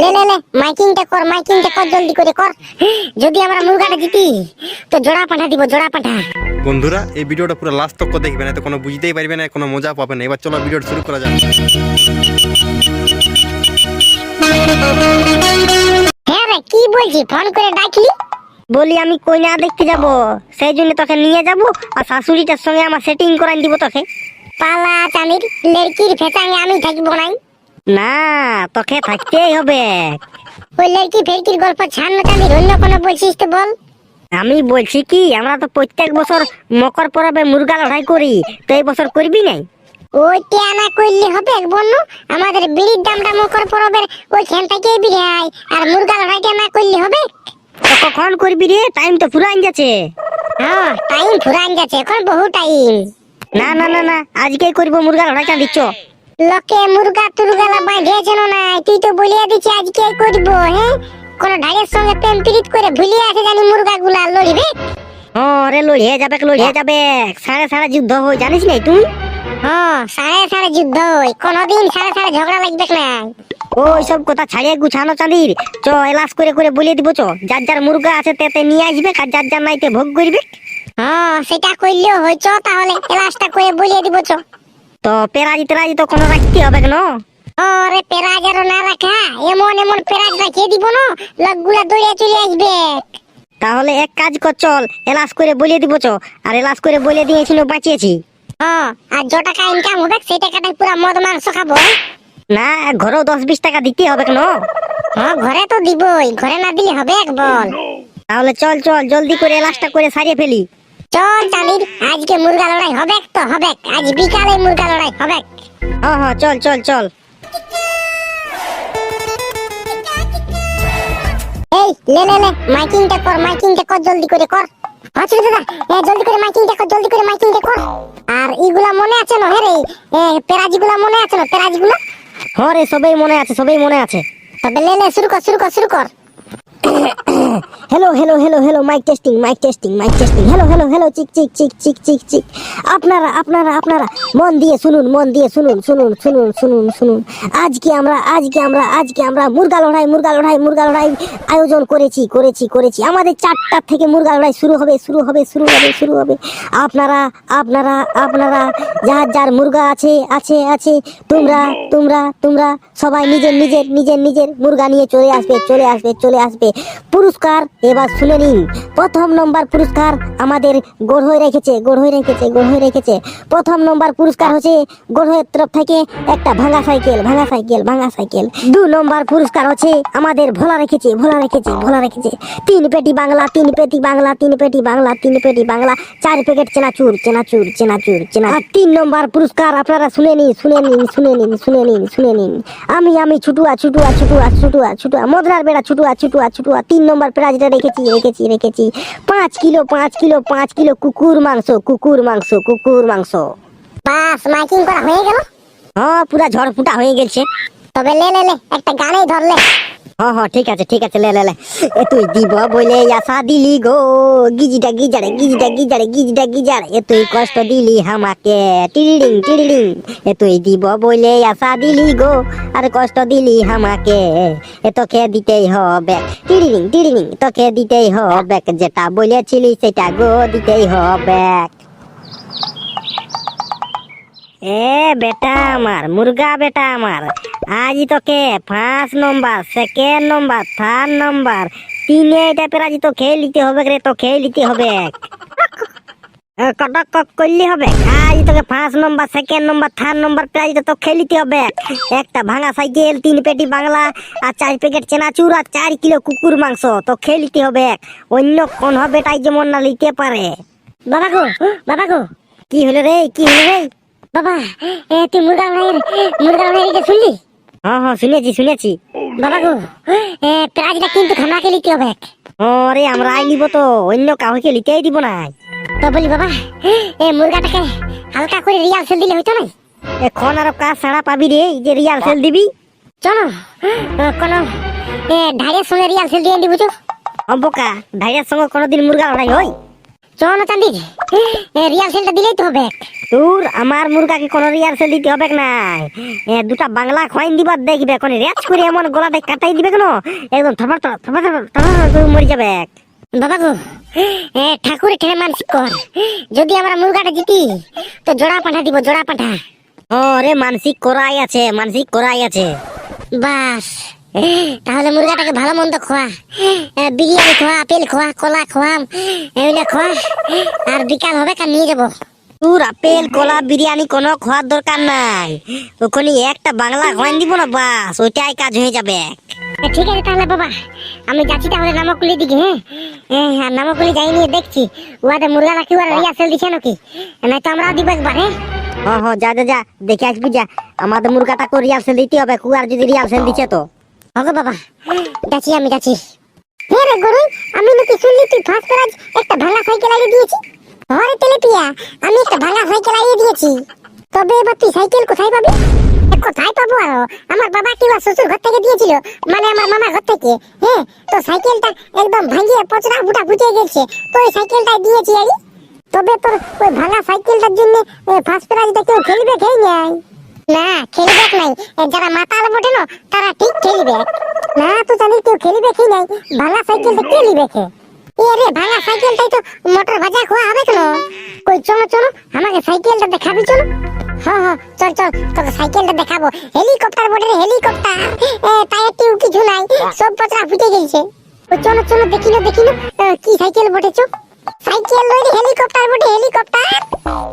লে লে লে মাইকিংটা কর মাইকিংটা কর জলদি করে কর। যদি আমরা মুরগাটা জিতি তো জোড়া পাঠা দিব জোড়া পাঠা। বন্ধুরা এই ভিডিওটা পুরো লাস্ট তক দেখবেন এতে কোনো বুঝতেই পারবে না কোনো মজা পাবে না। এবার চলো ভিডিওটা শুরু করা যাক। হ্যাঁ রে কি বলছি? ফোন করে ডাকলি? বলি আমি কইনা দেখতে যাব সেই জন্য তোকে নিয়ে যাব আর শাশুড়িটার সঙ্গে আমার সেটিং করাই দিব তোকে। পালা চাঁদির লড়কির ফেসাঙ্গে আমি থাকব নাই। না তোকে থাকতেই হবে। ওই লড়কি ফেরকির গল্প ছাড় না চাঁদির অন্য কোনো বলছিস তো বল? আমি বলছি কি আমরা তো প্রত্যেক বছর মকর পরবে মুরগা লড়াই করি তো এই বছর করবি নাই? ওইটা আনা করলে হবে বন্য আমাদের বিড়ির দামটা মকর পরবের ওই ওইখান থেকে বিড়াই আর মুরগা লড়াইটা না করলে হবে? কখন করবি রে? টাইম তো ফুরাইন যাচ্ছে। হ্যাঁ টাইম ফুরান গেছে এখন বহু টাইম না না না না আজকেই করব মুরগা লড়াইটা দিচ্ছ? লোকে মুরগা তুরগালা বাঁধিয়েছেন না তুই তো বলিয়া দিচ্ছি আজকে করব হ্যাঁ? কোন ঢাড়ের সঙ্গে প্রেম প্রীত করে ভুলিয়ে আছে জানি মুরগা গুলা লড়িবে ও রে লড়িয়ে যাবে লড়িয়ে যাবে। সাড়ে সাড়ে যুদ্ধ হই জানিস নাই তুই? হ্যাঁ সাড়ে সাড়ে যুদ্ধ হয় কোনদিন সাড়ে সাড়ে ঝগড়া লাগবে না ওই সব কথা ছাড়িয়ে গুছানো চাঁদির। চ এলাস করে করে বলিয়ে দিব চ। যার যার মুরগা আছে তেতে নিয়ে আসবে আর যার যার নাইতে ভোগ করবে। হ্যাঁ সেটা করলেও হইছ তাহলে এলাচটা করে বলিয়ে দিব চ। তো পেরাজি তেরাজি তো কোনো রাখতে হবে কেন? ওরে পেরাজ আরও না রাখা এমন এমন পেরাজ রাখিয়ে দিব না লোকগুলা দৌড়ে চলে আসবে। তাহলে এক কাজ কর চল এলাস করে বলিয়ে দিব চ। আর এলাস করে বলিয়ে দিয়েছিল বাঁচিয়েছি। হ্যাঁ আর যে টাকা ইনকাম হবে সেই টাকাটা পুরো মদ মাংস খাব? না ঘরেও দশ বিশ টাকা দিতে হবে কেন? হ্যাঁ ঘরে তো দিবই ঘরে না দিলে হবে এক বল। তাহলে চল চল জলদি করে এলাসটা করে সারিয়ে ফেলি। চল আজকে মুরগা লড়াই হবে তো হবে আজ বিকালে মুরগা লড়াই হবে হ্যাঁ হ্যাঁ চল চল চল। এই লে লে লে মাইকিংটা কর মাইকিংটা কর জলদি করে কর। আচ্ছা দাদা এ জলদি করে মাইকিংটা কর জলদি করে মাইকিংটা কর। আর ইগুলা মনে আছে না? হ্যাঁ রে এ পেরাজিগুলা মনে আছে না? পেরাজিগুলা? হ্যাঁ রে সবাই মনে আছে সবাই মনে আছে। তবে লে লে শুরু কর শুরু কর শুরু কর। Hello hello hello hello mike testing mike testing mike testing hello hello hello check check check check check check আপনারা আপনারা আপনারা, মন দিয়ে শুনুন, মন দিয়ে শুনুন শুনুন শুনুন শুনুন শুনুন। আজকে আমরা আজকে আমরা আজকে আমরা মুরগা লড়াই মুরগা লড়াই মুরগা লড়াই আয়োজন করেছি করেছি করেছি। আমাদের চারটা থেকে মুরগা লড়াই শুরু হবে শুরু হবে শুরু হবে শুরু হবে। আপনারা আপনারা আপনারা, যার যার মুরগা আছে আছে আছে, তোমরা তোমরা তোমরা সবাই নিজের নিজের নিজের নিজের মুরগা নিয়ে চলে আসবে চলে আসবে চলে আসবে। পুরস্কার এবার শুনে নিন। প্রথম নম্বর পুরস্কার আমাদের গড়হই রেখেছে রেখেছে রেখেছে। প্রথম নম্বর পুরস্কার হচ্ছে তরফ থেকে একটা ভাঙা সাইকেল ভাঙা সাইকেল ভাঙা সাইকেল। দু নম্বর পুরস্কার হচ্ছে আমাদের ভোলা রেখেছে ভোলা রেখেছে ভোলা রেখেছে। তিন পেটি বাংলা, তিন পেটি বাংলা, তিন পেটি বাংলা, তিন পেটি বাংলা, চার প্যাকেট চেনাচুর চেনাচুর চেনাচুর চেনা তিন নম্বর পুরস্কার আপনারা শুনে নিন শুনে নিন শুনে নিন শুনে নিন শুনে নিন। আমি আমি, ছুটুয়া ছুটুয়া ছুটুয়া ছুটুয়া ছুটুয়া মদরার বেড়া ছুটুয়া ছুটুয়া। ছুটুয়া তিন নম্বর প্রাইজটা রেখেছি রেখেছি রেখেছি। পাঁচ কিলো পাঁচ কিলো পাঁচ কিলো কুকুর মাংস কুকুর মাংস কুকুর মাংস। বাস মাইকিং করা হয়ে গেল? হ্যাঁ পুরা ঝড়ফুটা হয়ে গেছে। তবে লে লে লে একটা গানেই ধরলে। হ্যাঁ হ্যাঁ ঠিক আছে ঠিক আছে, লে লে এ তুই দিব বলে আশা দিলি গো। গিজিটা গিজারে গিজিটা গিজারে, গিজিটা গিজার। এ তুই কষ্ট দিলি আমাকে। টিরিডিং টিরিডিং। এ তুই দিব বলে আশা দিলি গো। আর কষ্ট দিলি আমাকে। এ তোকে দিতেই হবে। টিরিডিং টিরিডিং, তোকে দিতেই হবে। যেটা বলেছিলি সেটা গো, দিতেই হবে। এ বেটা আমার, মুরগা বেটা আমার। আজ তোকে first number second number third number, তিনে টাইপের আজ তো খেয়ে নিতে হবে রে, তো খেয়ে নিতে হবে। কটক কক করলে হবে? আজ তোকে first number second number third number prize তো খেয়ে নিতে হবে। একটা ভাঙা সাইকেল, তিন পেটি বাংলা, আর চার প্যাকেট চেনাচুর, আর চার কিলো কুকুর মাংস, তো খেয়ে নিতে হবে। অন্য কোন হবে তাই যেমন না নিতে পারে। বাবা গো বাবা গো, কি হলো রে, কি হলো রে? বাবা এ তুই মুরগা লড়াইয়ের মুরগা লড়াইয়ের শুনলি? হ্যাঁ হ্যাঁ। শুনেছি শুনেছি। বাবা গো এ প্রাইজটা কিন্তু খামাকে নিতে হবে ওরে আমরা আই নিব তো অন্য কাউকে লিতেই দিব না তো বলি বাবা এ মুরগাটাকে হালকা করে রিয়াল সেল দিলে হইতো না এখন আর কাজ ছাড়া পাবি রে যে রিয়াল সেল দিবি। চলো কোন এ ঢাড়ের সঙ্গে রিয়াল সেল দিয়ে দিব চো অম্বকা ভাইয়ের সঙ্গে কোনোদিন মুরগা লড়াই হয়? চলো চান্দির রিহার্সেলটা দিলেই তো হবে। তোর আমার মুরগাকে কোনো রিহার্সেল দিতে হবে এ, দুটা বাংলা খোয়াইন দিবার দেখবে কোন রেচ করে এমন গলাটা কাটাই দিবে কেন। একদম থপা থপা থপা মরে যাবে। বাবা গো ঠাকুর এখানে মানসিক কর। যদি আমরা মুরগাটা জিতি তো জোড়া পাঠা দিব জোড়া পাঠা। ও রে মানসিক করাই আছে মানসিক করাই আছে। বাস। তাহলে মুরগাটাকে ভালো মন্দ খোয়া। বিরিয়ানি খোয়া আপেল খোয়া কলা খোয়া এগুলো খোয়া আর বিকাল হবে কার নিয়ে যাব। তোর আপেল কলা বিরিয়ানি কোনো খাওয়ার দরকার নাই। ওখানে একটা বাংলা খোয়াইন দিব না বাস ওইটাই কাজ হয়ে যাবে। ঠিক আছে তাহলে বাবা আমি যাচ্ছি তাহলে নামকুলি দিকে হ্যাঁ? আর নামকুলি যাই নিয়ে দেখছি উহাদের মুরগাটা কি ওরা রিহার্সেল দিছে নাকি? নাই তো আমরাও দিব একবার হ্যাঁ? হ হ যা যা যা দেখে আসবি যা আমাদের মুরগাটাকে রিহার্সেল দিতে হবে কুয়ার যদি রিহার্সেল দিচ্ছে তো। ওগো বাবা, যাচ্ছি আমি, যাচ্ছি। হ্যাঁ রে গরুই আমি নাকি শুনলি তুই প্রাইজ একটা ভাঙা সাইকেল লাগিয়ে দিয়েছি? ঘরে তেলে পিয়া, আমি একটা ভাঙা সাইকেল লাগিয়ে দিয়েছি। তবে এবার তুই সাইকেল কোথায় পাবি? কোথায় পাবো আরও? আমার বাবা কি ওর শ্বশুর ঘর থেকে দিয়েছিল মানে আমার মামা ঘর থেকে। হ্যাঁ তো সাইকেলটা একদম ভাঙিয়ে পচড়া ফুটা ফুটে গেছে। তো ওই সাইকেলটা দিয়েছি আরে তবে তোর ওই ভাঙা সাইকেলটার জন্য ফার্স্ট প্রাইজটা কেউ খেলবে খেয়ে নেয়। না নাই? যারা মাতাল বটে না তারা ঠিক না তো জানি নাই। ভাঙা সাইকেলটা কে নিবে খে এ রে ভাঙা সাইকেলটাই তো মোটর ভাজা খোয়া হবে কেন? কই চলো চলো আমাকে সাইকেলটা দেখাবি চলো। হ্যাঁ হ্যাঁ চল চল তোকে সাইকেলটা দেখাবো। হেলিকপ্টার বটে হেলিকপ্টার। টায়ার টিউ কিছু নাই সব পচড়া ফুটে গেছে। চলো চলো দেখি না দেখি না এ, কি সাইকেল বটে সাইকেল লই হেলিকপ্টার বটে হেলিকপ্টার।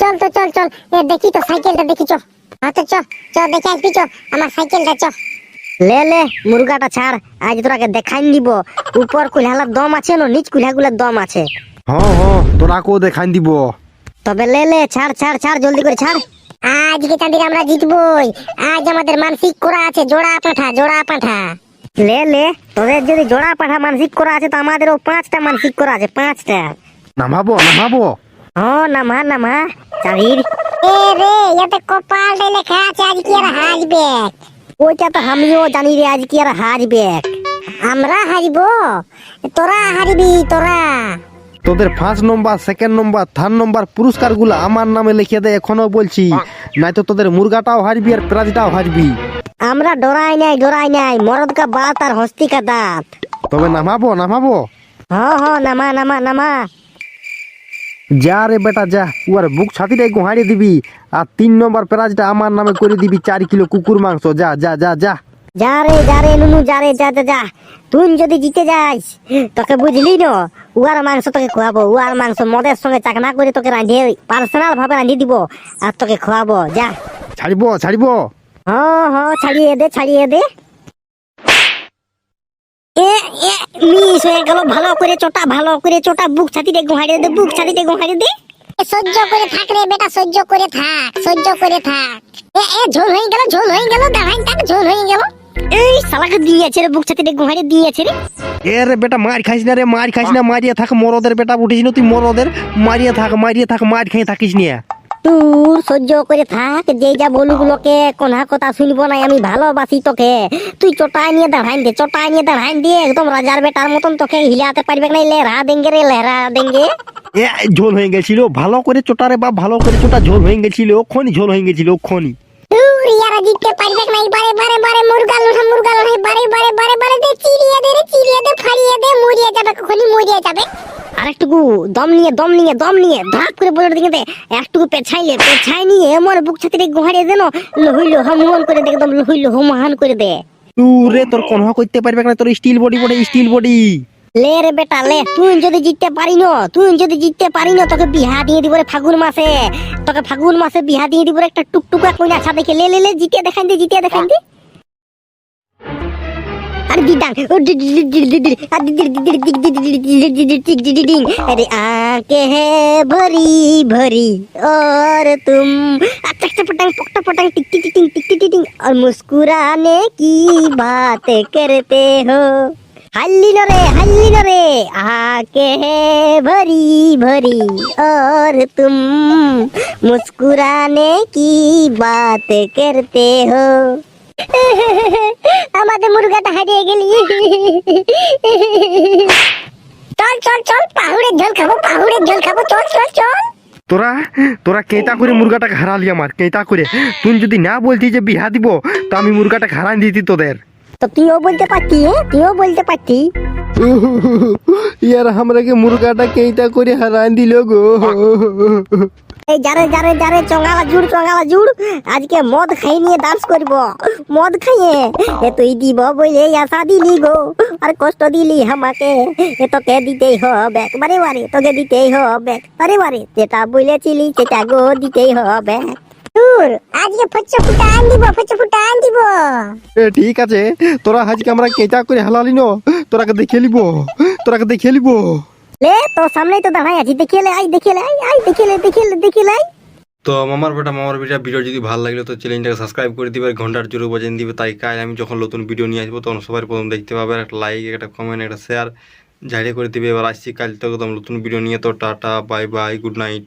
চল তো চল চল দেখি তো সাইকেলটা দেখি চো হ্যাঁ তো চ চ দেখে আসবি চ আমার সাইকেলটা চ। লে লে মুরগাটা ছাড় আজ তোরাকে দেখাই দিব। উপর কুলহালার দম আছে না নিচ কুলহাগুলার দম আছে। হ্যাঁ হ্যাঁ তোরাকেও দেখাই দিব। তবে লে লে ছাড় ছাড় ছাড় জলদি করে ছাড়। আজকে চাঁদির আমরা জিতবই। আজ আমাদের মানসিক করা আছে জোড়া পাঠা জোড়া পাঠা। লে লে তোদের যদি জোড়া পাঠা মানসিক করা আছে তো আমাদেরও পাঁচটা মানসিক করা আছে পাঁচটা। নামাবো নামাবো। ও নামা নামা চাবির এ রে ইয়াতে কপালটাই লেখা আছে আজ কি আর হাসবে ওইটা তো আমিও জানি রে আজ কি আর হারবে আমরা হারবো তোরা হারবি তোরা। তোদের first number second number third number পুরস্কারগুলো আমার নামে লিখে দে এখনও বলছি। নাই তো তোদের মুরগাটাও হারবি আর প্রাইজটাও হারবি আমরা ডরাই নাই ডরাই নাই মরদ কা বাত আর হস্তি কা দাঁত। তবে নামাবো নামাবো? হ হ নামা নামা নামা। যা রে বেটা যা। উয়ার বুক ছাতিটাই গোহাড়ি দিবি। আর তিন নম্বর প্রাইজটা আমার নামে করে দিবি চার কিলো কুকুর মাংস। যা যা যা যা। যা রে যা রে নুনু যা রে যা যা যা। তুই যদি জিতে যাস তোকে বুঝলি ন? উয়ার মাংস তোকে খাওয়াবো উয়ার মাংস মদের সঙ্গে চাকনা করে তোকে রাঁধিয়ে পার্সোনাল ভাবে রাঁধিয়ে দিব আর তোকে খাওয়াবো যা। ছাড়িব ছাড়িব। হ হ ছাড়িয়ে দে ছাড়িয়ে দে। মিস হয়ে গেল ভালো করে চোটা ভালো করে চোটা বুক ছাতিতে গোহাড়িয়ে দে বুক ছাতিতে গোহাড়িয়ে দে। সহ্য করে থাক রে বেটা সহ্য করে থাক সহ্য করে থাক। এ এ ঝোল হয়ে গেল ঝোল হয়ে গেল দাঁড়াই থাক ঝোল হয়ে গেল। এই শালাকে দিয়েছে রে বুক ছাতিতে গোহাড়িয়ে দিয়েছে রে। এ রে বেটা মার খাইস না রে মার খাইস না মারিয়ে থাক মরদের বেটা উঠিস না তুই মরদের মারিয়ে থাক মারিয়ে থাক মার খাই থাকিস নিয়ে তুই সহ্য করে থাক যে যা বলুগুলোকে কোনা কথা শুনব না আমি ভালোবাসি তোকে তুই চটা নিয়ে দাঁড়াই দে চটা নিয়ে দাঁড়াই দিয়ে একদম রাজার বেটার মতন তোকে হিলাতে পারবে না লেহরা দেঙ্গে রে লেহরা দেঙ্গে ঝোল হয়ে গেছিল ভালো করে চোটারে বা ভালো করে চোটা ঝোল হয়ে গেছিল ওক্ষণি ঝোল হয়ে গেছিল তুই ইয়ারা জিততে পারবে না। বারে বারে বারে মুরগা লোনা মুরগা লোনা বারে বারে বারে বারে দে, চিড়িয়ে দে রে, চিড়িয়ে দে, ফাড়িয়ে দে, মরিয়ে যাবে কখনই, মরিয়ে যাবে। আরেকটুকু দম নিয়ে দম নিয়ে দম নিয়ে ধাপ করে বলে দিকে একটুকু পেছাইলে, পেছাই নিয়ে এমন বুক ছাতিতে গোহাড়িয়ে দেন লহুইলো হমহন করে দে, একদম লহুইলো হমহান করে দে। তুই রে তোর কোনো করতে পারবে না, তোর steel body body steel body লে রে বেটা লে তুই যদি জিততে পারি না তুই যদি জিততে পারি না তোকে বিহা দিয়ে দিব রে ফাগুন মাসে তোকে ফাগুন মাসে বিহা দিয়ে দিব একটা কইনা ছা দেখে লে লে লে জিতে দেখাই দে জিতে দেখাই দে আর দিদাং अरे आके है भरी भरी और तुम अटकटा पटंग पकटा पटंग मुस्कुराने की बात करते हो हल्ली रे हल्ली रे आके है भरी भरी और तुम मुस्कुराने की बात करते हो আমাদের মুরগাটা হারিয়ে গেলি চল চল চল চল পাহুড়ের ঝোল খাবো পাহুড়ের ঝোল খাবো চল চল চল তোরা তোরা কেতা করে মুরগাটাকে হারালি আমার কেতা করে তুই যদি না বলতি যে বিহা দিব তো আমি মুরগাটাকে হারান দিতি তোদের তো তুইও বলতে পারতি হ্যাঁ? তুইও বলতে পারতি। ইয়ার আমরাকে মুরগাটা কেতা করে হারান দিল গো। এই যারে যারে যারে চঙ্গালা জুড় চঙ্গালা জুড় আজকে মদ খাই নিয়ে ডান্স করব। মদ খাইয়ে এ তুই দিব বলে আশা দিলি গো। আর কষ্ট দিলি আমাকে এ তোকে দিতেই হবে বারে বারে তোকে দিতেই হবে বারে বারে। যেটা বলেছিলি সেটা গো দিতেই হবে। দূর আজকে ফচ্চা ফুটা আন দিব ফচ্চা ফুটা আন দিব এ, ঠিক আছে তোরা আজকে আমরা কেতা করে হালালি ন তোরাকে দেখে লিব তোরাকে দেখে লিব লে তোর সামনেই তো দাঁড়াই আছি দেখিয়ে লে আই দেখিয়ে লে আই আই দেখিয়ে লে দেখিয়ে লে দেখিয়ে লে তো মামার বেটা মামার বেটা ভিডিও যদি ভালো লাগল তো চ্যানেলটাকে সাবস্ক্রাইব করে দিবে ঘণ্টার জোরে বাজান দিবে তাই কাজ আমি যখন নতুন ভিডিও নিয়ে আসব তখন সবার প্রথম দেখতে পাবে একটা লাইক একটা কমেন্ট একটা শেয়ার ঝাড়িয়ে করে দিবে। এবার আসছি কাল থেকে তো নতুন ভিডিও নিয়ে তো tata bye bye good night